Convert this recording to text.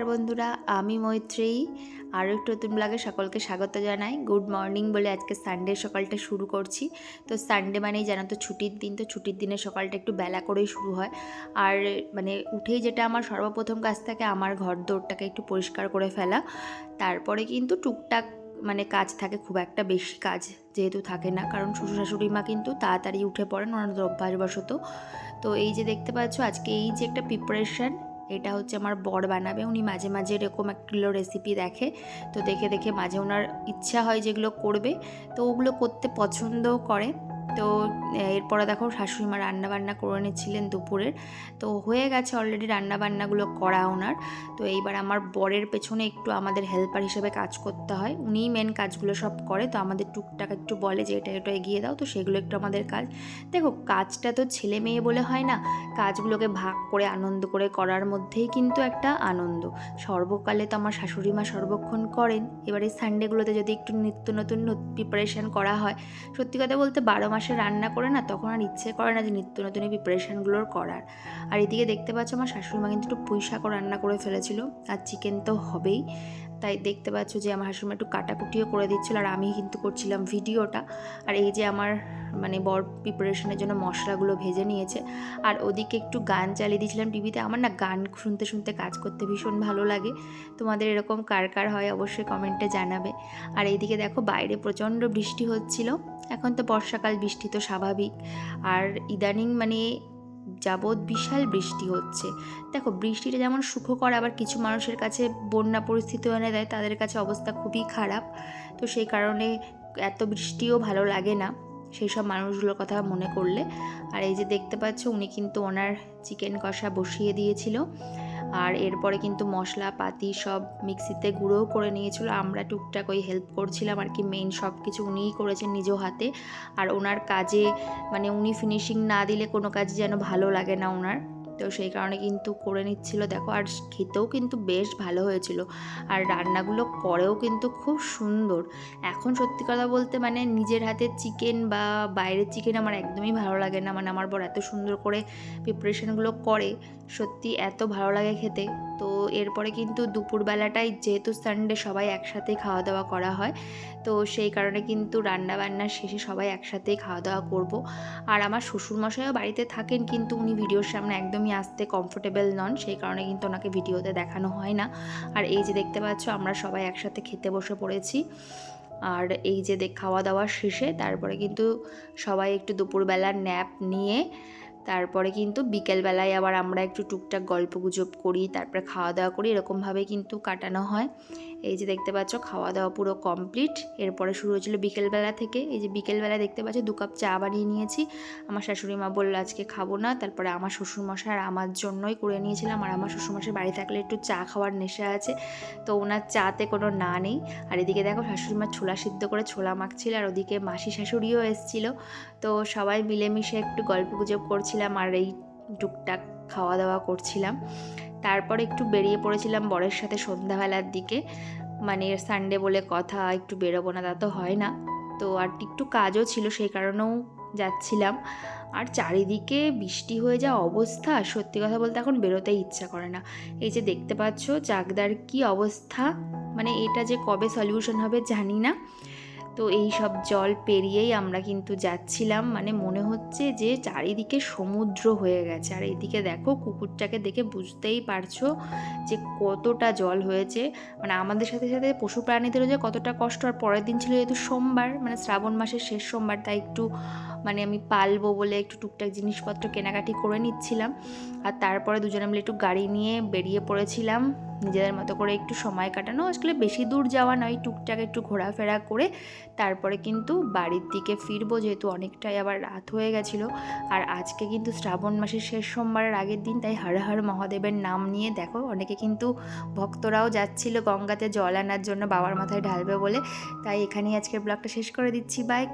আর বন্ধুরা, আমি মৈত্রেয়ী। আরও একটু নতুন ব্লগে সকলকে স্বাগত জানাই। গুড মর্নিং বলে আজকে সানডে সকালটা শুরু করছি। তো সানডে মানেই জানো তো ছুটির দিন, তো ছুটির দিনে সকালটা একটু বেলা করেই শুরু হয়। আর মানে উঠেই যেটা আমার সর্বপ্রথম কাজ থাকে, আমার ঘর দৌড়টাকে একটু পরিষ্কার করে ফেলা। তারপরে কিন্তু টুকটাক মানে কাজ থাকে, খুব একটা বেশি কাজ যেহেতু থাকে না। কারণ শ্বশুর শাশুড়ি মা কিন্তু তাড়াতাড়ি উঠে পড়েন, ওনাদের অভ্যাসবশত। তো এই যে দেখতে পাচ্ছ, আজকে এই যে একটা প্রিপারেশান এটা হচ্ছে আমার বর বানাবে। উনি মাঝে মাঝে এরকম একগুলো রেসিপি দেখে। তো দেখে দেখে মাঝে ওনার ইচ্ছা হয় যেগুলো করবে। তো ওগুলো করতে পছন্দও করে। তো এরপরে দেখো শাশুড়ি মা রান্নাবান্না করে নিচ্ছিলেন দুপুরের তো হয়ে গেছে অলরেডি রান্নাবান্নাগুলো করা ওনার। তো এইবার আমার বরের পেছনে একটু আমাদের হেল্পার হিসেবে কাজ করতে হয়। উনিই মেন কাজগুলো সব করে। তো আমাদের টুকটাক একটু বলে যে এটা এটা এগিয়ে দাও, তো সেগুলো একটু আমাদের কাজ। দেখো, কাজটা তো ছেলে মেয়ে বলে হয় না। কাজগুলোকে ভাগ করে, আনন্দ করে করার মধ্যেই কিন্তু একটা আনন্দ। সর্বকালে তো আমার শাশুড়ি মা সর্বক্ষণ করেন। এবার সানডেগুলোতে যদি একটু নিত্য নতুন প্রিপারেশান করা হয়, সত্যি কথা বলতে বারো মাসে রান্না করে না, তখন আর ইচ্ছে করে না যে নিত্য নতুন এই প্রিপারেশানগুলোর করার। আর এদিকে দেখতে পাচ্ছ আমার শাশুড়ি মা কিন্তু একটু পুঁই শাকও রান্না করে ফেলেছিল, আর চিকেন তো হবেই। তাই দেখতে পাচ্ছ যে আমার শাশুড়ি মা একটু কাটাকুটিও করে দিচ্ছিল, আর আমি কিন্তু করছিলাম ভিডিওটা। আর এই যে আমার মানে বর প্রিপারেশনের জন্য মশলাগুলো ভেজে নিয়েছে। আর ওদিকে একটু গান চালিয়ে দিয়েছিলাম টিভিতে, আমার না গান শুনতে শুনতে কাজ করতে ভীষণ ভালো লাগে। তোমাদের এরকম কার কার হয় অবশ্যই কমেন্টে জানাবে। আর এইদিকে দেখো বাইরে প্রচণ্ড বৃষ্টি হচ্ছিল। এখন তো বর্ষাকাল, বৃষ্টি তো স্বাভাবিক। আর ইদানিং মানে যাবৎ বিশাল বৃষ্টি হচ্ছে। দেখো, বৃষ্টিটা যেমন সুখকর, আবার কিছু মানুষের কাছে বন্যা পরিস্থিতি এনে দেয়, তাদের কাছে অবস্থা খুবই খারাপ। তো সেই কারণে এত বৃষ্টিও ভালো লাগে না সেই সব মানুষগুলোর কথা মনে করলে। আর এই যে দেখতে পাচ্ছ, উনি কিন্তু ওনার চিকেন কষা বসিয়ে দিয়েছিল। আর এরপরে কিন্তু মশলাপাতি সব মিক্সিতে গুঁড়োও করে নিয়েছিল। আমরা টুকটাক ওই হেল্প করছিলাম আর কি মেন সব কিছু উনিই করেছেন নিজ হাতে। আর ওনার কাজে মানে উনি ফিনিশিং না দিলে কোনো কাজ যেন ভালো লাগে না ওনার। তো সেই কারণে কিন্তু করে নিচ্ছিল। দেখো, আর খেতেও কিন্তু বেশ ভালো হয়েছিল। আর রান্নাগুলো করেও কিন্তু খুব সুন্দর। এখন সত্যি কথা বলতে মানে নিজের হাতে চিকেন বা বাইরের চিকেন আমার একদমই ভালো লাগে না। মানে আমার বর এত সুন্দর করে প্রিপারেশনগুলো করে, সত্যি এত ভালো লাগে খেতে। তো এরপরে কিন্তু দুপুরবেলাটাই যেহেতু সানডে সবাই একসাথেই খাওয়া দাওয়া করা হয়, তো সেই কারণে কিন্তু রান্না বান্নার শেষে সবাই একসাথেই খাওয়া দাওয়া করব। আর আমার শ্বশুরমশাইও বাড়িতে থাকেন কিন্তু উনি ভিডিওর সামনে একদমই আসতে কমফোর্টেবল নন, সেই কারণে কিন্তু ওনাকে ভিডিওতে দেখানো হয় না। আর এই যে দেখতে পাচ্ছ, আমরা সবাই একসাথে খেতে বসে পড়েছি। আর এই যে খাওয়া দাওয়া শেষে তারপরে কিন্তু সবাই একটু দুপুরবেলার ন্যাপ নিয়ে তারপরে কিন্তু বিকেলবেলায় আবার আমরা একটু টুকটাক গল্প গুজব করি, তারপরে খাওয়া দাওয়া করি, এরকমভাবে কিন্তু কাটানো হয়। এই যে দেখতে পাচ্ছ খাওয়া দাওয়া পুরো কমপ্লিট এরপরে শুরু হয়েছিল বিকেলবেলা থেকে। এই যে বিকেলবেলা দেখতে পাচ্ছ, দু কাপ চা বানিয়ে নিয়েছি। আমার শাশুড়ি মা বলল, আজকে খাব না। তারপরে আমার শ্বশুরমশাই আর আমার জন্যই করে নিয়েছিলাম। আর আমার শ্বশুরমশাই বাড়ি থাকলে একটু চা খাওয়ার নেশা আছে, তো ওনার চাতে কোনো না নেই। আর এদিকে দেখো শাশুড়ি মা ছোলা সিদ্ধ করে ছোলা মাখছিল, আর ওদিকে মাসি শাশুড়িও এসছিল। তো সবাই মিলেমিশে একটু গল্প গুজব করছিলাম আর এই টুকটাক খাওয়া দাওয়া করছিলাম। তারপর একটু বেরিয়ে পড়েছিলাম বরের সাথে সন্ধ্যাবেলার দিকে। মানে সানডে বলে কথা, একটু বেরোবো না, তা তো হয় না। তো আর একটু কাজও ছিল, সেই কারণেও যাচ্ছিলাম। আর চারিদিকে বৃষ্টি হয়ে যাওয়া অবস্থা, সত্যি কথা বলতে এখন বেরোতেই ইচ্ছা করে না। এই যে দেখতে পাচ্ছ চাকদার কি অবস্থা? মানে এটা যে কবে সলিউশন হবে জানি না। তো এই সব জল পেরিয়েই আমরা কিন্তু যাচ্ছিলাম। মানে মনে হচ্ছে যে চারিদিকে সমুদ্র হয়ে গেছে। আর এইদিকে দেখো কুকুরটাকে দেখে বুঝতেই পারছ যে কতটা জল হয়েছে। মানে আমাদের সাথে সাথে পশু প্রাণীদেরও যে কতটা কষ্ট। আর পরের দিন ছিল যেহেতু সোমবার মানে শ্রাবণ মাসের শেষ সোমবার, তাই একটু মানে আমি পালবো বলে একটু টুকটাক জিনিসপত্র কেনাকাটি করে নিচ্ছিলাম। আর তারপরে দুজনে মিলে একটু গাড়ি নিয়ে বেরিয়ে পড়েছিলাম। নিজেদের মতো করে একটু সময় কাটানো। আসলে বেশি দূর যাওয়া নয়, টুকটাক একটু ঘোরাফেরা করে তারপরে কিন্তু বাড়ির দিকে ফিরবো যেহেতু অনেকটাই আবার রাত হয়ে গেছিল। আর আজকে কিন্তু শ্রাবণ মাসের শেষ সোমবারের আগের দিন, তাই হর হর মহাদেবের নাম নিয়ে দেখো, অনেকে কিন্তু ভক্তরাও যাচ্ছিল গঙ্গাতে জল আনার জন্য বাবার মাথায় ঢালবে বলে। তাই এখানেই আজকের ব্লগটা শেষ করে দিচ্ছি। বাই